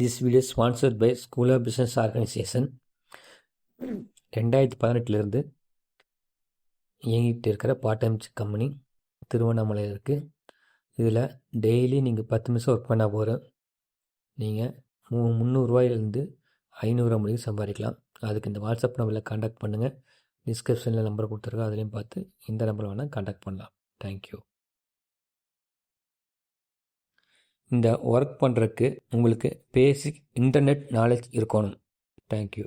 This video sponsored by school of business organisation ரெண்டாயிரத்தி பதினெட்டுலேருந்து இயங்கிட்டு இருக்கிற பார்ட் டைம் கம்பெனி திருவண்ணாமலையில் இருக்குது இதில் டெய்லி நீங்கள் பத்து நிமிஷம் ஒர்க் பண்ணால் போகிறோம் நீங்கள் மூ முந்நூறுரூவாயிலேருந்து ஐநூறுரூவா முடியும் சம்பாதிக்கலாம். அதுக்கு இந்த வாட்ஸ்அப் நம்பரில் காண்டாக்ட் பண்ணுங்கள் டிஸ்கிரிப்ஷனில் நம்பர் கொடுத்துருக்கோம் அதுலேயும் பார்த்து இந்த நம்பர் வேணால் காண்டாக்ட் பண்ணலாம். தேங்க்யூ இந்த ஒர்க் பண்ணுறதுக்கு உங்களுக்கு பேசிக் இன்டர்நெட் நாலேஜ் இருக்கணும். தேங்க்யூ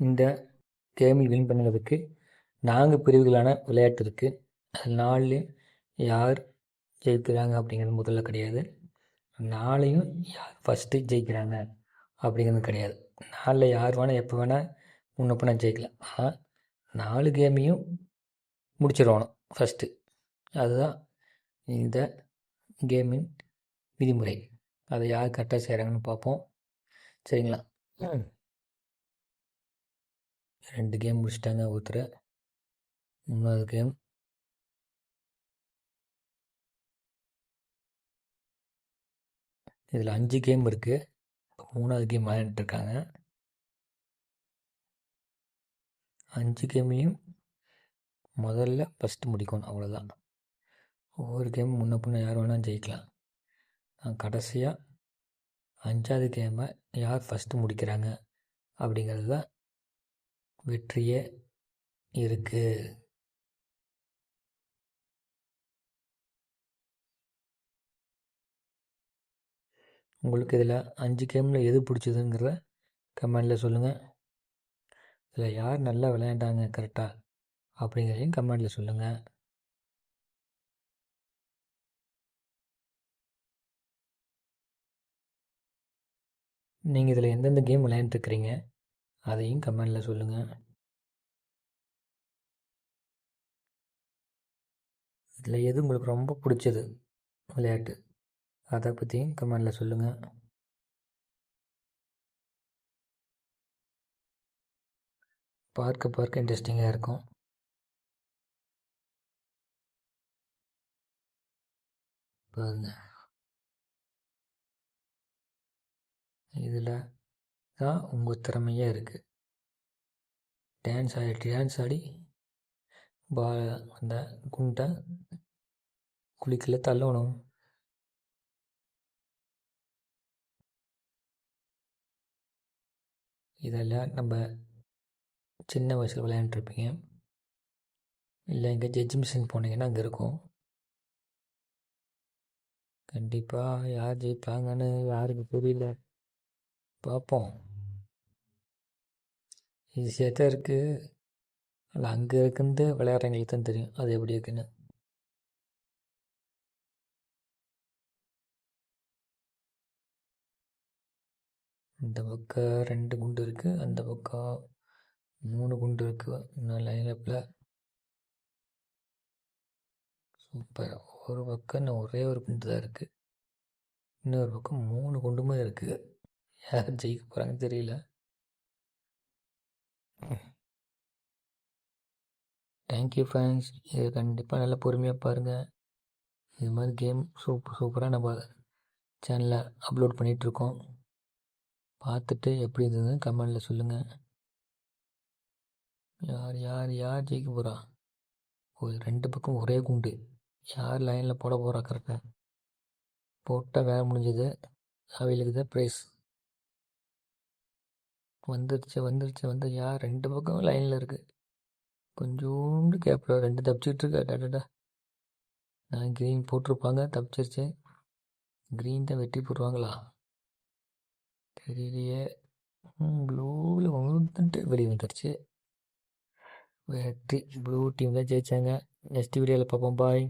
இந்த கேமில் வின் பண்ணுறதுக்கு நான்கு பிரிவுகளான விளையாட்டு இருக்குது அது நாலு யார் ஜெயிக்கிறாங்க அப்படிங்கிறது முதல்ல கிடையாது. நாளையும் யார் ஃபஸ்ட்டு ஜெயிக்கிறாங்க அப்படிங்கிறது கிடையாது. நாளில் யார் வேணால் எப்போ வேணால் முன்ன பண்ண ஜெயிக்கலாம். ஆனால் நாலு கேமையும் முடிச்சிடணும் ஃபஸ்ட்டு அதுதான் இந்த கேமின் விதிமுறை. அதை யார் கரெக்டாக செய்கிறாங்கன்னு பார்ப்போம். சரிங்களா? ரெண்டு கேம் முடிச்சிட்டாங்க ஒருத்தர். மூணாவது கேம் இதில் அஞ்சு கேம் இருக்குது மூணாவது கேம் விளையாண்டுருக்காங்க அஞ்சு கேமையும் முதல்ல ஃபஸ்ட்டு முடிக்கணும் அவ்வளோதான் ஒவ்வொரு கேம் முன்ன பின்ன யார் வேணால் ஜெயிக்கலாம். நான் கடைசியாக அஞ்சாவது கேமை யார் ஃபஸ்ட்டு முடிக்கிறாங்க அப்படிங்கிறது தான் வெற்றியே இருக்குது உங்களுக்கு இதில் அஞ்சு கேமில் எது பிடிச்சதுங்கிற கமெண்டில் சொல்லுங்கள் இதில் யார் நல்லா விளையாண்டாங்க கரெக்டாக அப்படிங்கிறதையும் கமெண்டில் சொல்லுங்கள் நீங்கள் இதில் எந்தெந்த கேம் விளையாண்டுருக்கிறீங்க? அதையும் கமெண்டில் சொல்லுங்கள் இதில் எது உங்களுக்கு ரொம்ப பிடிச்சது? விளையாட்டு. அதை பற்றியும் கமெண்டில் சொல்லுங்கள் பார்க்க பார்க்க இன்ட்ரெஸ்டிங்காக இருக்கும். பாருங்க. இதில் தான் உங்கள் திறமையாக இருக்குது டான்ஸ் ஆடி டான்ஸ் ஆடி பா அந்த குண்டை குளிக்கல தள்ளணும். இதெல்லாம் நம்ம சின்ன வயசில் விளையாண்டுருப்பீங்க. இல்லை இங்கே ஜட்ஜ் மிஷின் போனீங்கன்னா அங்கே இருக்கும். கண்டிப்பாக யார் ஜெயிப்பாங்கன்னு யாருக்கு புரியல. பார்ப்போம். ஈஸியாக தான் இருக்குது அதில் அங்கே இருக்குன்ட்டு விளையாடுறவங்களுக்கு தான் தெரியும். அது எப்படி இருக்குன்னு. இந்த பக்கம் ரெண்டு குண்டு இருக்குது அந்த பக்கம் மூணு குண்டு இருக்குது இன்னும் லைனப்பில் சூப்பர் ஒரு பக்கம் இன்னும் ஒரே ஒரு குண்டு தான் இருக்குது இன்னொரு பக்கம் மூணு குண்டுமே இருக்குது யார் ஜெயிக்க போகிறாங்கன்னு தெரியல. தேங்க்யூ ஃப்ரெண்ட்ஸ் இது கண்டிப்பாக நல்லா பொறுமையாக பாருங்கள் இது மாதிரி கேம் சூப்பர் சூப்பராக நம்ம சேனலில் அப்லோட் பண்ணிகிட்ருக்கோம் பார்த்துட்டு எப்படி இருந்ததுன்னு கமெண்டில் சொல்லுங்கள் யார் யார் யார் ஜெயிக்க போகிறா ஒரு ரெண்டு பக்கம் ஒரே குண்டு. யார் லைனில் போட போகிறா கரெக்டாக போட்டால் வேலை முடிஞ்சது. அவைகளுக்கு தான் ப்ரைஸ் வந்துருச்சு வந்துருச்சு வந்து யார் ரெண்டு பக்கம் லைனில் இருக்குது கொஞ்சோண்டு கேப்பில் ரெண்டு தப்பிச்சிட்டு இருக்கா. நான் க்ரீன் போட்டிருப்பாங்க தப்பிச்சிருச்சு. க்ரீன் தான் வெட்டி போடுவாங்களா? தெரியலையே. ப்ளூவில் வந்துட்டு வெளியே வந்துடுச்சு வெற்றி ப்ளூ டீம் தான் ஜெயித்தாங்க நெக்ஸ்ட் வீடியோவில் பார்ப்போம். பாய்